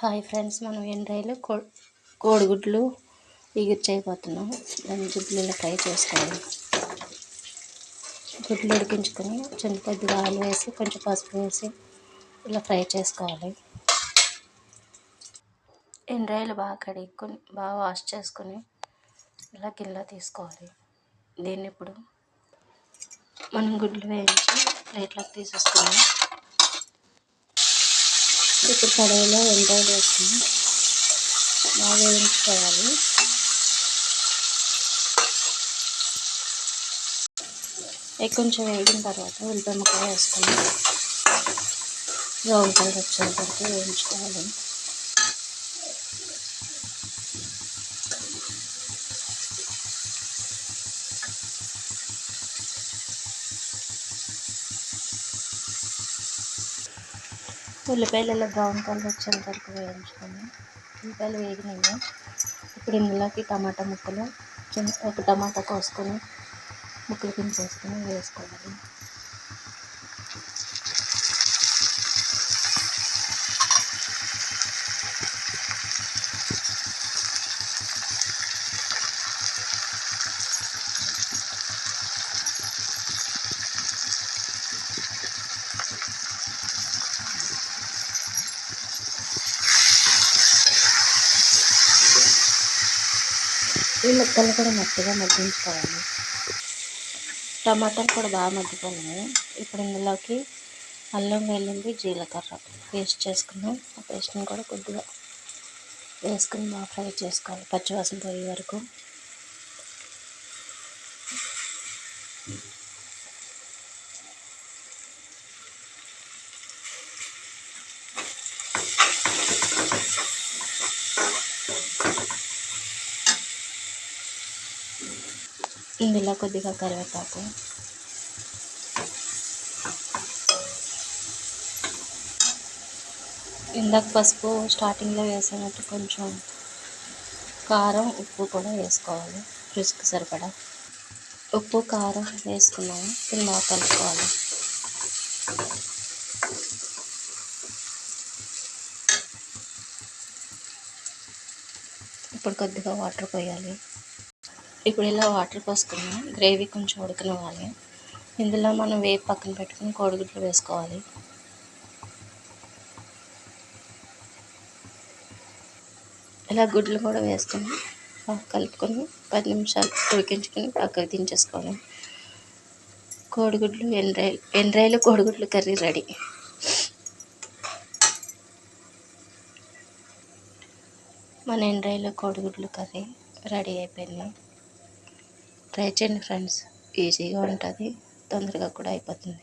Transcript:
Hi friends మనం ఎండ్రాయిలు కో కోడిగుడ్లు ఎగిర్చైపోతున్నాం దాన్ని గుడ్లు ఇలా ఫ్రై చేసుకోవాలి గుడ్లు ఉడికించుకొని చిన్న కొద్దిగా ఆయిల్ వేసి కొంచెం పసుపు వేసి ఇలా ఫ్రై చేసుకోవాలి. ఎండ్రాయిలు బాగా కడుక్కొని బాగా వాష్ చేసుకొని ఇలా గిన్నెలో తీసుకోవాలి. దీన్ని ఇప్పుడు మనం గుడ్లు వేయించి ప్లేట్లోకి తీసేసుకున్నాం ఇప్పుడు కడాయిలో ఎండాయిలు వేసుకుని బాగా వేయించుకోవాలి. కొంచెం వేగిన తర్వాత ఉల్లిపాయ ముక్కలు వేసుకుని బ్రౌన్ కలర్ వచ్చేంత వేయించుకోవాలి. ఉల్లిపాయలు ఇలా బ్రౌన్ కలర్ వచ్చేంత వరకు వేయించుకొని ఉల్లిపాయలు వేగినాయి. ఇప్పుడు ఇందులోకి టమాటా ముక్కలు ఒక టమాటా కోసుకొని ముక్కలు కింద వేసుకొని వేసుకోవాలి. ఈ ముక్కలు కూడా మెత్తగా మగ్గించుకోవాలి. టమాటాలు కూడా బాగా మగ్గిపోయినాయి. ఇప్పుడు ఇందులోకి అల్లం వెల్లుల్లి జీలకర్ర పేస్ట్ చేసుకున్నాం ఆ పేస్ట్ని కూడా కొద్దిగా వేసుకుని బాగా ఫ్రై చేసుకోవాలి. పచ్చివాసన పోయే వరకు. ఇందులో కొద్దిగా కరివేపాకు. ఇందాక పసుపు స్టార్టింగ్లో వేసినట్టు కొంచెం కారం ఉప్పు కూడా వేసుకోవాలి రుచికి సరిపడా. ఉప్పు కారం వేసుకున్నాము ఇప్పుడు బాగా కలుపుకోవాలి. ఇప్పుడు కొద్దిగా వాటర్ పోయాలి. ఇప్పుడు ఇలా వాటర్ పోసుకున్నాం. గ్రేవీ కొంచెం ఉడకనివ్వాలి. ఇందులో మనం వేపు పక్కన పెట్టుకుని కోడిగుడ్లు వేసుకోవాలి. ఇలా గుడ్లు కూడా వేసుకొని కలుపుకొని పది నిమిషాలు ఉడికించుకొని పక్కకు దించేసుకోవాలి. కోడిగుడ్లు ఎండ్రాయిలు ఎండ్రాయిలు కోడిగుడ్లు కర్రీ రెడీ. మన ఎండ్రాయిలు కోడిగుడ్లు కర్రీ రెడీ అయిపోయింది. ట్రై చేయండి ఫ్రెండ్స్ ఈజీగా ఉంటుంది తొందరగా కూడా అయిపోతుంది.